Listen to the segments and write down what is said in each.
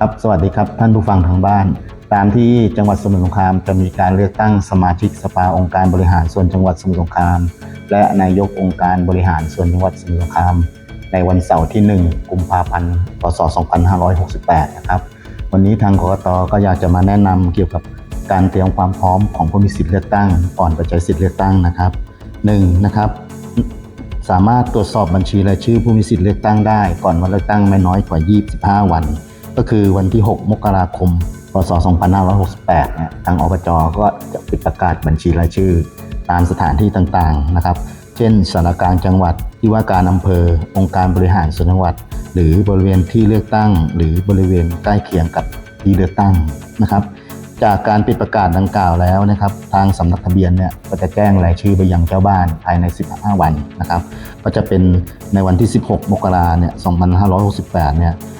ครับสวัสดีครับท่านผู้ฟังทางบ้าน ตามที่จังหวัดสมุทรสงครามจะมีการเลือกตั้งสมาชิกสภาองค์การบริหารส่วนจังหวัดสมุทรสงคราม และนายกองค์การบริหารส่วนจังหวัดสมุทรสงคราม ในวันเสาร์ที่ 1 กุมภาพันธ์พศ 2568 นะครับ วันนี้ทางกกตก็อยากจะมาแนะนำเกี่ยวกับการเตรียมความพร้อมของผู้มีสิทธิเลือกตั้งก่อนไปใช้สิทธิเลือกตั้งนะครับ 1. นะครับสามารถตรวจสอบบัญชีรายชื่อผู้มีสิทธิเลือกตั้งได้ ก่อนวันเลือกตั้งไม่น้อยกว่า 25 วัน ก็คือวันที่ 6 มกราคม พศ 2568 เนี่ย ทางอบจก็จะปิดประกาศบัญชีรายชื่อ ตามสถานที่ต่างๆ นะครับ เช่นสารกางจังหวัด ที่ว่าการอำเภอ องค์การบริหารส่วนจังหวัด หรือบริเวณที่เลือกตั้ง หรือบริเวณใกล้เคียงกับที่เลือกตั้งนะครับ จากการปิดประกาศดังกล่าวแล้วนะครับ ทางสำนักทะเบียนเนี่ยก็จะแจ้งรายชื่อไปยังเจ้าบ้านภายใน 15 วันนะครับ ก็จะเป็นในวันที่ 16 มกราเนี่ย 2568 เนี่ยอ่า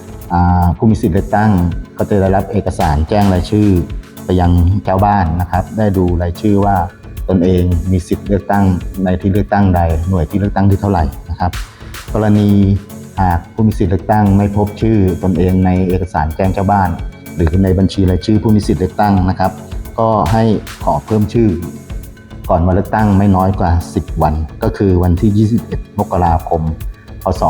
ผู้มีสิทธิเลือกตั้งก็จะได้รับเอกสารแจ้งรายชื่อ ไปยังเจ้าบ้านนะครับ ได้ดูรายชื่อว่าตนเองมีสิทธิเลือกตั้งในที่เลือกตั้งใด หน่วยที่เลือกตั้งที่เท่าไหร่นะครับ กรณีหากผู้มีสิทธิเลือกตั้งไม่พบชื่อตนเองในเอกสารแจ้งเจ้าบ้าน หรือในบัญชีรายชื่อผู้มีสิทธิเลือกตั้งนะครับ ก็ให้ขอเพิ่มชื่อ ก่อนวันเลือกตั้งไม่น้อยกว่า 10 วัน ก็คือวันที่ 21 มกราคม ศ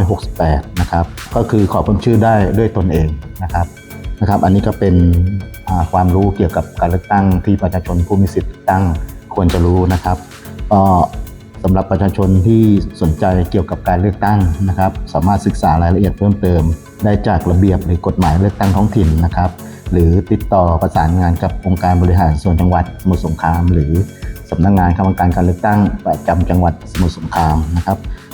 2568 นะครับก็คือขอเพิ่มชื่อได้ด้วยตนเองนะครับนะครับ อันนี้ก็เป็นความรู้เกี่ยวกับการเลือกตั้งที่ประชาชนผู้มีสิทธิเลือกตั้งควรจะรู้นะครับก็สำหรับประชาชนที่สนใจเกี่ยวกับการเลือกตั้งนะครับ สามารถศึกษารายละเอียดเพิ่มเติม ได้จากระเบียบหรือกฎหมายเลือกตั้งท้องถิ่นนะครับ หรือติดต่อประสานงานกับองค์การบริหารส่วนจังหวัดสมุทรสงคราม หรือสำนักงานคณะกรรมการการเลือกตั้งประจำจังหวัดสมุทรสงครามนะครับ